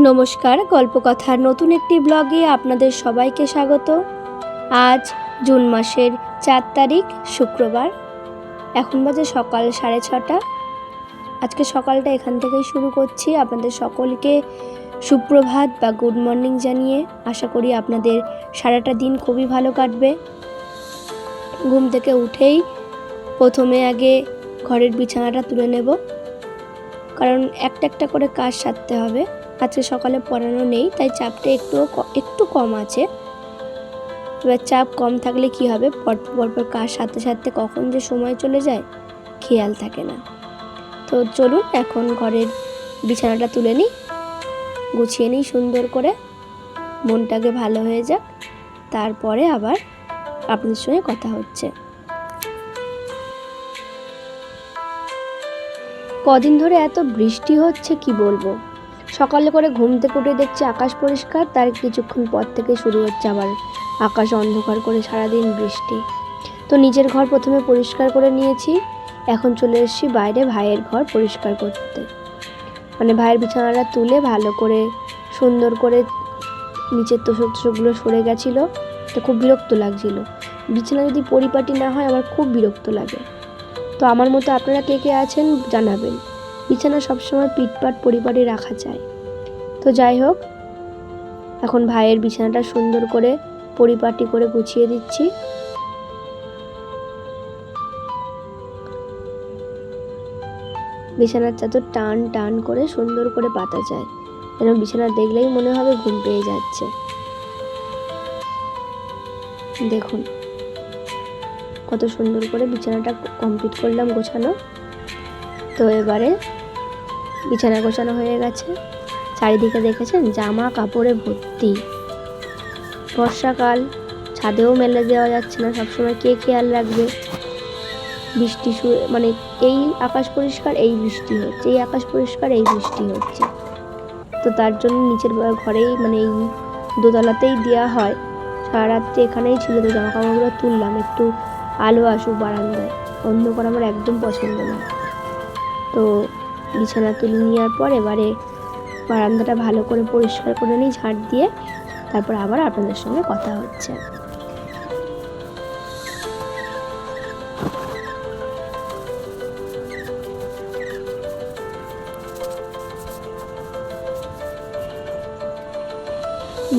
নমস্কার, গল্পকথার নতুন একটি ব্লগে আপনাদের সবাইকে স্বাগত। আজ জুন মাসের চার তারিখ, শুক্রবার। এখন বাজে সকাল সাড়ে ছটা। আজকে সকালটা এখান থেকেই শুরু করছি। আপনাদের সকলকে সুপ্রভাত বা গুড মর্নিং জানিয়ে আশা করি আপনাদের সারাটা দিন খুবই ভালো কাটবে। ঘুম থেকে উঠেই প্রথমে আগে ঘরের বিছানাটা তুলে নেব। কারণ একটা একটা করে কাজ সারতে হবে। আজকে সকালে পড়ানো নেই, তাই চাপটা একটু একটু কম আছে। এবার চাপ কম থাকলে কি হবে? পরপর পরপর কাজ সাথে সাথে কখন যে সময় চলে যায়, খেয়াল থাকে না। তো চলুন, এখন ঘরের বিছানাটা তুলে নিই, গুছিয়ে নিই সুন্দর করে। মনটাকে ভালো হয়ে যাক, তারপরে আবার আপনাদের সঙ্গে কথা হচ্ছে। কদিন ধরে এত বৃষ্টি হচ্ছে, কি বলব? সকালে করে ঘুম থেকে উঠে দেখছি আকাশ পরিষ্কার, তার কিছুক্ষণ পর থেকে শুরু হচ্ছে আবার আকাশ অন্ধকার করে সারাদিন বৃষ্টি। তো নিজের ঘর প্রথমে পরিষ্কার করে নিয়েছি, এখন চলে এসেছি বাইরে ভাইয়ের ঘর পরিষ্কার করতে। মানে ভাইয়ের বিছানাটা তুলে ভালো করে সুন্দর করে নিচের তোষক তোষকগুলো সরে গেছিল, তো খুব বিরক্ত লাগছিল। বিছানা যদি পরিপাটি না হয়, আমার খুব বিরক্ত লাগে। তো আমার মতো আপনারা কে কে আছেন জানাবেন। বিছানা সবসময় পিটপাট পরিপাটি রাখা চাই। তো যাই হোক, এখন ভাইয়ের বিছানাটা সুন্দর করে পরিপাটি করে গুছিয়ে দিচ্ছি। বিছানার চাদর টান টান করে সুন্দর করে পাতা যায়। যেন বিছানা দেখলেই মনে হবে ঘুম পেয়ে যাচ্ছে। দেখুন, কত সুন্দর করে বিছানাটা কমপ্লিট করলাম গোছানো। তো এবারে বিছানা গোছানো হয়ে গেছে। চারিদিকে দেখেছেন জামা, কাপড়ে ভর্তি। বর্ষাকাল, ছাদেও মেলে দেওয়া যাচ্ছে না, সবসময় কে খেয়াল রাখবে? বৃষ্টি শুরু মানে এই আকাশ পরিষ্কার, এই বৃষ্টি হচ্ছে, এই আকাশ পরিষ্কার, এই বৃষ্টি হচ্ছে। তো তার জন্য নিচের ঘরেই মানে এই দোতলাতেই দেওয়া হয়। সারা রাত্রে এখানেই ছিল তো জামা কাপড়গুলো তুললাম, একটু আলো আসুক বারান্দায়। অন্ধকার আমার একদম পছন্দ না। তো বিছানা তুলে নেওয়ার পর এবারে বারান্দাটা ভালো করে পরিষ্কার করে নিই ঝাঁট দিয়ে তারপর আবার আপনাদের সঙ্গে কথা হচ্ছে।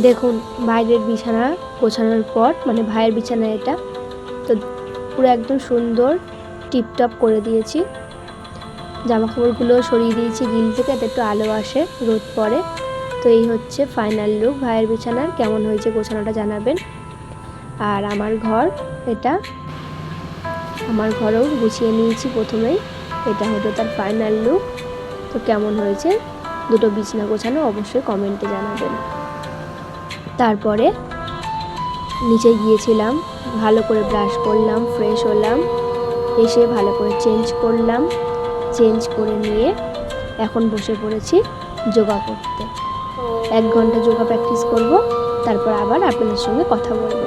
দেখুন, বাইরের বিছানা গোছানোর পর মানে ভাইয়ের বিছানা এটা, তো পুরো একদম সুন্দর টিপটপ করে দিয়েছি। জামা কাপড়গুলো সরিয়ে দিয়েছি গিল থেকে এতে একটু আলো আসে, রোদ পড়ে। তো এই হচ্ছে ফাইনাল লুক ভাইয়ের বিছানার কেমন হয়েছে গোছানোটা জানাবেন। আর আমার ঘর, এটা আমার ঘরেও গুছিয়ে নিয়েছি প্রথমেই। এটা হলো তার ফাইনাল লুক তো কেমন হয়েছে? দুটো বিছানা গোছানো অবশ্যই কমেন্টে জানাবেন। তারপরে নিচে গিয়েছিলাম, ভালো করে ব্রাশ করলাম ফ্রেশ হলাম, এসে ভালো করে চেঞ্জ করলাম। চেঞ্জ করে নিয়ে এখন বসে পড়েছি যোগা করতে। এক ঘণ্টা যোগা প্র্যাকটিস করব, তারপর আবার আপনাদের সঙ্গে কথা বলব।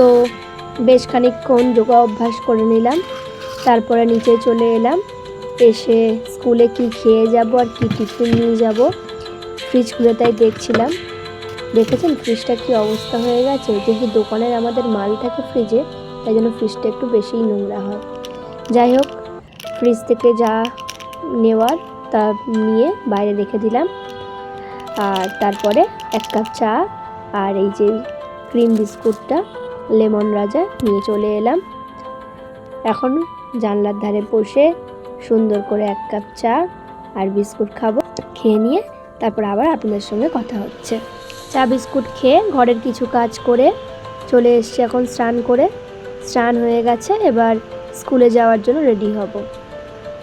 তো বেশ খানিকক্ষণ যোগা অভ্যাস করে নিলাম। তারপরে নিচে চলে এলাম। এসে স্কুলে কি খেয়ে যাব আর কি টিফিন নিয়ে যাব ফ্রিজ খুলে তাই দেখছিলাম। দেখেছেন ফ্রিজটা কি অবস্থা হয়ে গেছে? যেহেতু দোকানের আমাদের মাল থাকে ফ্রিজে, তাই জন্য ফ্রিজটা একটু বেশিই নোংরা হয়। যাই হোক, ফ্রিজ থেকে যা নেওয়ার তা নিয়ে বাইরে রেখে দিলাম। আর তারপরে এক কাপ চা আর এই যে ক্রিম বিস্কুটটা লেমন রাজা নিয়ে চলে এলাম। এখন জানলার ধারে বসে সুন্দর করে এক কাপ চা আর বিস্কুট খাব, খেয়ে নিয়ে তারপর আবার আপনাদের সঙ্গে কথা হচ্ছে। চা, বিস্কুট খেয়ে ঘরের কিছু কাজ করে চলে এসছি এখন স্নান করে। স্নান হয়ে গেছে, এবার স্কুলে যাওয়ার জন্য রেডি হব।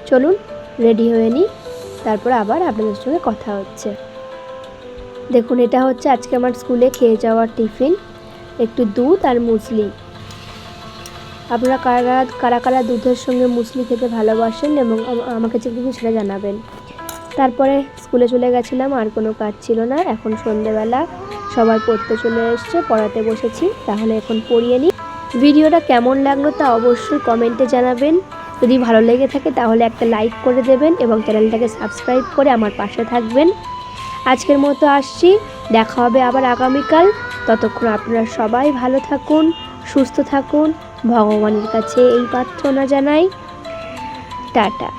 চলুন, রেডি হয়ে নিই, তারপর আবার আপনাদের সঙ্গে কথা হচ্ছে। দেখুন, এটা হচ্ছে আজকে আমার স্কুলে খেয়ে যাওয়ার টিফিন। একটু দুধ আর মুসলি। আপনারা কারা কারা কারা দুধের সঙ্গে মুসলি খেতে ভালোবাসেন এবং আমাকে কিন্তু সেটা জানাবেন। তারপরে স্কুলে চলে গেছিলাম, আর কোনো কাজ ছিল না। এখন সন্ধেবেলা, সবাই পড়তে চলে এসছে, পড়াতে বসেছি। তাহলে এখন পড়িয়ে নিই। ভিডিওটা কেমন লাগল তা অবশ্যই কমেন্টে জানাবেন। যদি ভালো লেগে থাকে তাহলে একটা লাইক করে দেবেন এবং চ্যানেলটাকে সাবস্ক্রাইব করে আমার পাশে থাকবেন। আজকের মতো আসছি, দেখা হবে আবার আগামীকাল। ততক্ষণ আপনারা সবাই ভালো থাকুন সুস্থ থাকুন। ভগবানের কাছে এই প্রার্থনা জানাই। টাটা।